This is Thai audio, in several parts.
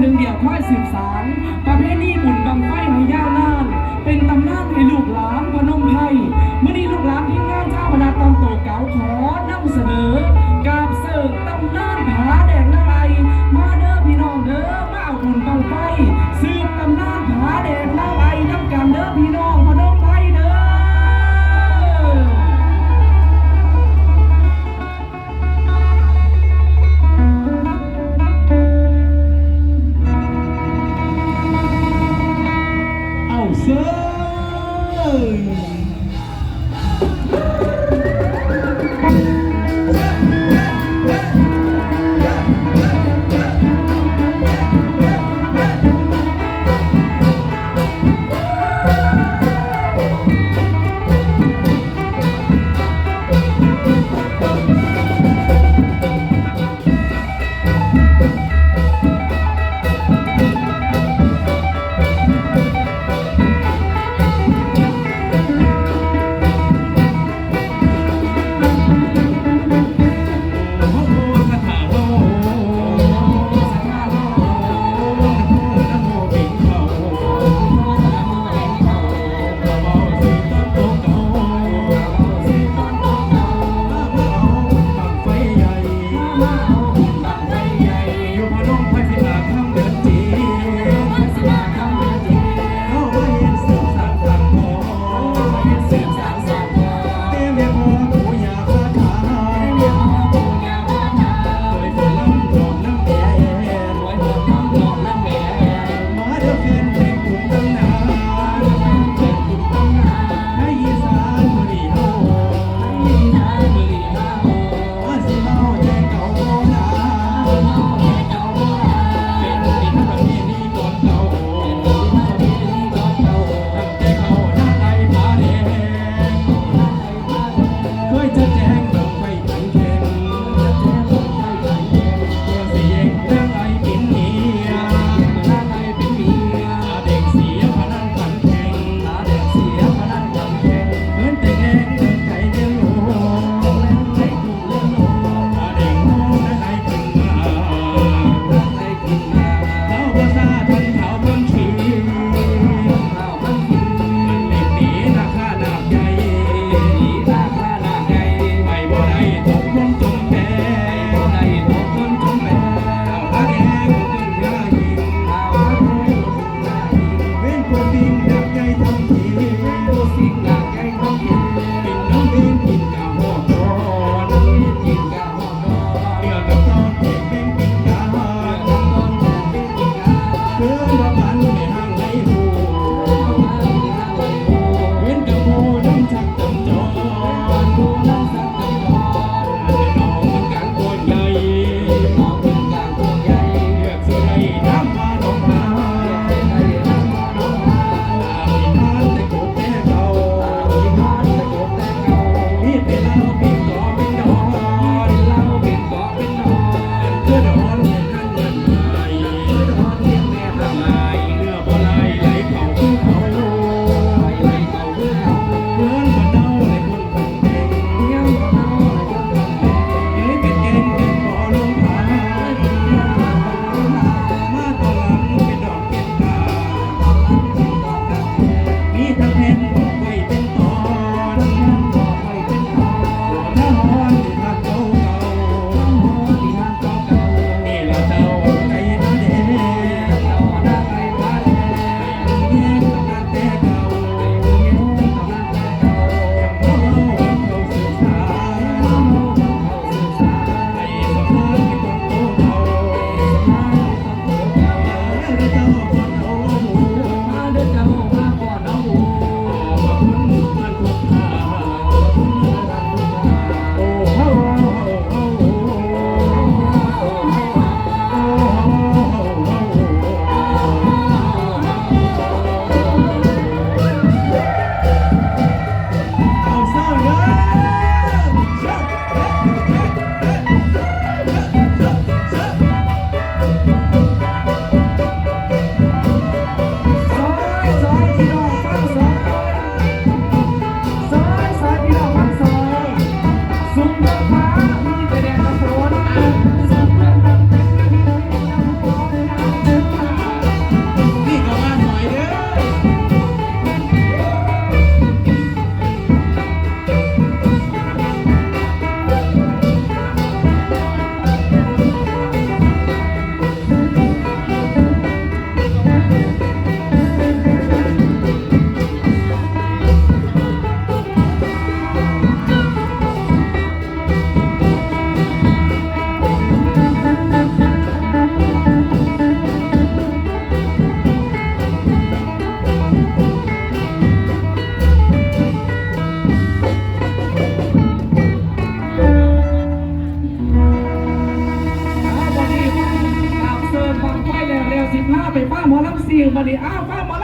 หนึ่งเดียวค่อยสืบสาร ประเพณีบุญบังไฟให้ยาวนาน เป็นตำนานให้ลูกหลานพนมไพรเมื่อนี้ลูกหลานที่งานเจ้าพนาตอนโตเก่าขอ มาดิอ้าวเข้ามา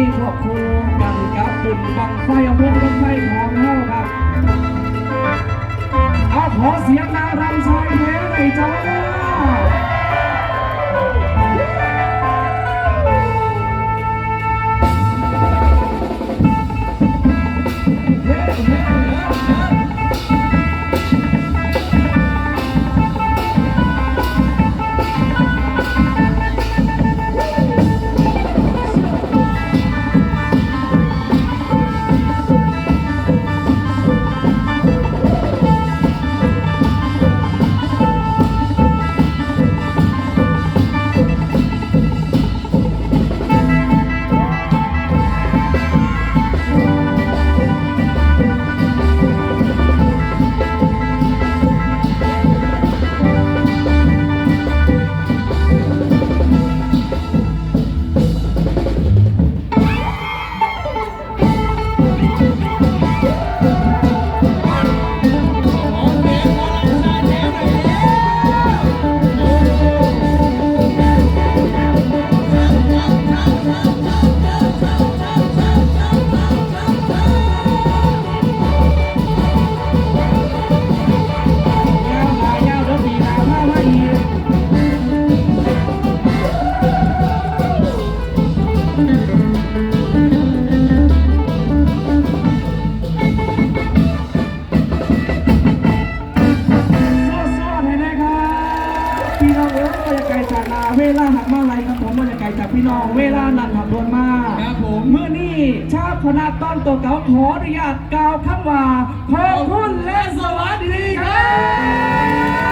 ที่ขอบคูกันกับปุ่นบังไฟอมวงบังไฟของเฮาครับ เอาขอเสียงนารำชาย คณะต้อนตัวเก่าขออนุญาตกล่าวคำว่าขอบคุณและสวัสดีครับ